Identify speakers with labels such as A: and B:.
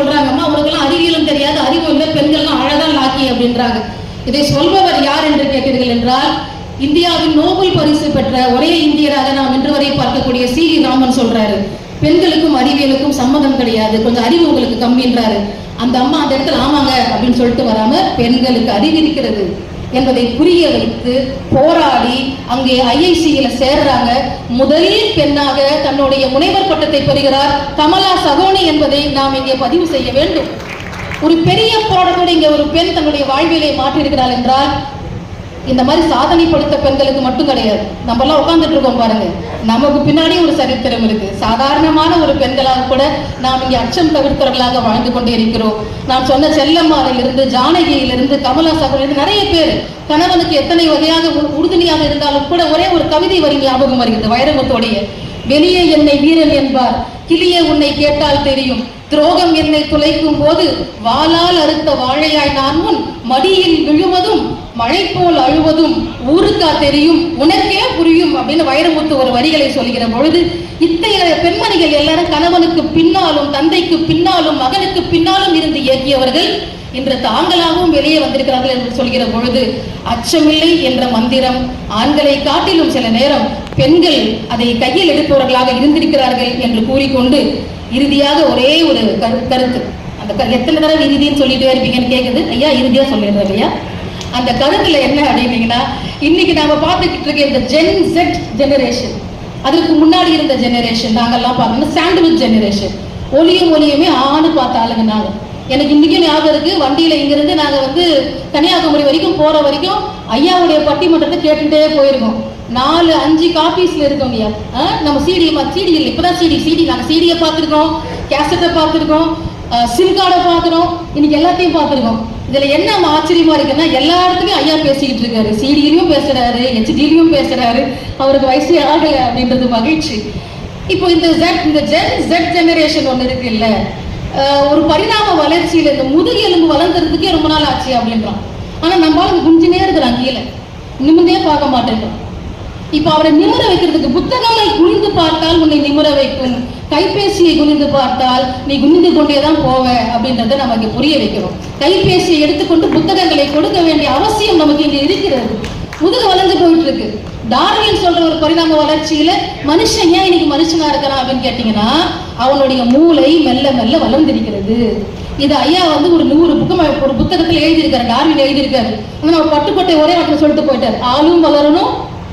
A: சொல்றாங்க அம்மா உனக்கெல்லாம் அறிவியலும் தெரியாது அறிவு இல்லை பெண்கள்லாம் அழகா லாக்கி அப்படின்றாங்க. இதை சொல்பவர் யார் என்று கேட்டீர்கள் என்றால் இந்தியாவின் நோபல் பரிசு பெற்ற ஒரே இந்தியராக நாம் இன்று வரை பார்க்கக்கூடிய சி வி ராமன் சொல்றாரு. பெண்களுக்கும் அறிவியலுக்கும் சம்மதம் கிடையாது. கொஞ்சம் அறிவு உங்களுக்கு கம்மின்றாரு. அந்த அம்மா அந்த இடத்துல ஆமாங்க அப்படின்னு சொல்லிட்டு வராம பெண்களுக்கு அறிவு இருக்கிறது. என்பதை புரிய வைத்து போராடி அங்கே ஐஐசியில் சேர்றாங்க. முதல் பெண்ணாக தன்னுடைய முனைவர் பட்டத்தை பெறுகிறார் கமலா சகோனி என்பதை நாம் இங்கே பதிவு செய்ய வேண்டும். ஒரு பெரிய போராட்டத்தோடு இங்கே ஒரு பெண் தன்னுடைய வாழ்வியலை மாற்றியிருக்கிறாள் என்றால் இந்த மாதிரி சாதனை படுத்த பெண்களுக்கு மட்டும் கிடையாது. நம்ம எல்லாம் உட்காந்துட்டு இருக்கோம் பாருங்க. நமக்கு பின்னாடி ஒரு சரித்திரம் இருக்கு. சாதாரணமான ஒரு பெண்களாக கூட நாம் இங்கே அச்சம் தவிர்த்தவர்களாக வாழ்ந்து கொண்டே இருக்கிறோம். நான் சொன்ன செல்லம்மாவிலிருந்து ஜானகியிலிருந்து கமலா சகோதரிலிருந்து நிறைய பேர் கணவனுக்கு எத்தனை வகையாக உ- உறுதுணையாக இருந்தாலும் கூட ஒரே ஒரு கவிதை வரி ஞாபகம் வருகிறது வைரமுத்தோடைய. வெளியே என்னை வீரன் என்பார். கிளியே உன்னை கேட்டால் தெரியும். துரோகம் என்னை துளைக்கும் போது வாளால் அறுத்த வாழையாய் நான் முன் மடியில் விழுவதும் மழை போல் அழுவதும் ஊருக்கா தெரியும் உனக்கே புரியும் அப்படின்னு வைரமுத்து ஒரு வரிகளை சொல்கிற பொழுது இத்தகைய பெண்மணிகள் எல்லாரும் கணவனுக்கு பின்னாலும் தந்தைக்கு பின்னாலும் மகனுக்கு பின்னாலும் இருந்து இயக்கியவர்கள் இன்று தாங்களாகவும் வெளியே வந்திருக்கிறார்கள் என்று சொல்கிற பொழுது அச்சமில்லை என்ற மந்திரம் ஆண்களை காட்டிலும் சில நேரம் பெண்கள் அதை கையில் எடுப்பவர்களாக இருந்திருக்கிறார்கள் என்று கூறிக்கொண்டு இறுதியாக ஒரே ஒரு கரு கருத்து. அந்த எத்தனை தடவை இறுதின்னு சொல்லிட்டே இருப்பீங்கன்னு கேட்குது ஐயா இறுதியா சொல்லிடுறேன் ஐயா. அந்த கருத்துல என்ன அப்படின்னீங்கன்னா இன்னைக்கு நாம பார்த்துக்கிட்டு இருக்க இந்த ஜென் செட் ஜெனரேஷன் அதுக்கு முன்னாடி இருந்த ஜெனரேஷன் நாங்கெல்லாம் பார்த்தோம்னா சாண்ட்விச் ஜெனரேஷன் ஒளியும் ஒளியுமே ஆணு பார்த்த ஆளுங்க நாங்கள் எனக்கு இன்னைக்கும் ஞாபகம் இருக்கு வண்டியில இங்கிருந்து நாங்க வந்து கன்னியாகுமரி வரைக்கும் போற வரைக்கும் ஐயாவுடைய பட்டிமன்றத்தை கேட்டுட்டே போயிருக்கோம். நாலு அஞ்சு காப்பீஸ்ல இருக்கோம் ஐயா. ஆ, நம்ம சிடி சிடி இல்லை இப்பதான் சிடி சிடி நாங்க சிடியை பார்த்துருக்கோம் கேசட்டை பார்த்துருக்கோம் சிம் கார்டை பார்க்குறோம் இன்னைக்கு எல்லாத்தையும் பார்த்துருக்கோம். இதுல என்ன நம்ம ஆச்சரியமா இருக்குன்னா எல்லா இடத்துலயும் ஐயா பேசிக்கிட்டு இருக்காரு. சிடியிலையும் பேசுறாரு ஹெச்டிலையும் பேசுறாரு. அவருக்கு வயசு ஆகல அப்படின்றது மகிழ்ச்சி. இப்போ இந்த ஜெட் இந்த ஜென் ஜெட் ஜெனரேஷன் ஒன்று இருக்கு இல்ல ஒரு பரிணாம வளர்ச்சியில இந்த முதுகெலும்பு வளர்ந்துறதுக்கே ரொம்ப நாள் ஆச்சு அப்படின்றான். ஆனா நம்மளால குஞ்சினே இருக்கிறான் கீழே நிமிந்தே பார்க்க மாட்டேங்கிறோம் இப்ப அவரை நிமிர வைக்கிறதுக்கு புத்தகங்களை குனிந்து பார்த்தால் உன்னை நிமிர வைக்கும். கைபேசியை குனிந்து பார்த்தால் நீ குனிந்து கொண்டே தான் போவ அப்படின்றத நமக்கு புரிய வைக்கிறோம். கைபேசியை எடுத்துக்கொண்டு புத்தகங்களை கொடுக்க வேண்டிய அவசியம் நமக்கு இங்க இருக்கிறது. முதுகு வளர்ந்து போயிட்டு இருக்கு டார்வின் சொல்ற ஒரு பரிணாம வளர்ச்சியில மனுஷன் ஏன் இன்னைக்கு மனுஷனா இருக்கிறான் அப்படின்னு கேட்டீங்கன்னா அவனுடைய மூளை மெல்ல மெல்ல வளர்ந்திருக்கிறது. இது ஐயா வந்து ஒரு நூறு புக்கம் ஒரு புத்தகத்துல எழுதியிருக்காரு டார்வின் எழுதியிருக்காரு. ஆனா பட்டுக்கோட்டை ஒரே வாட்டில் சொல்லிட்டு போயிட்டார். ஆளும் வளரணும்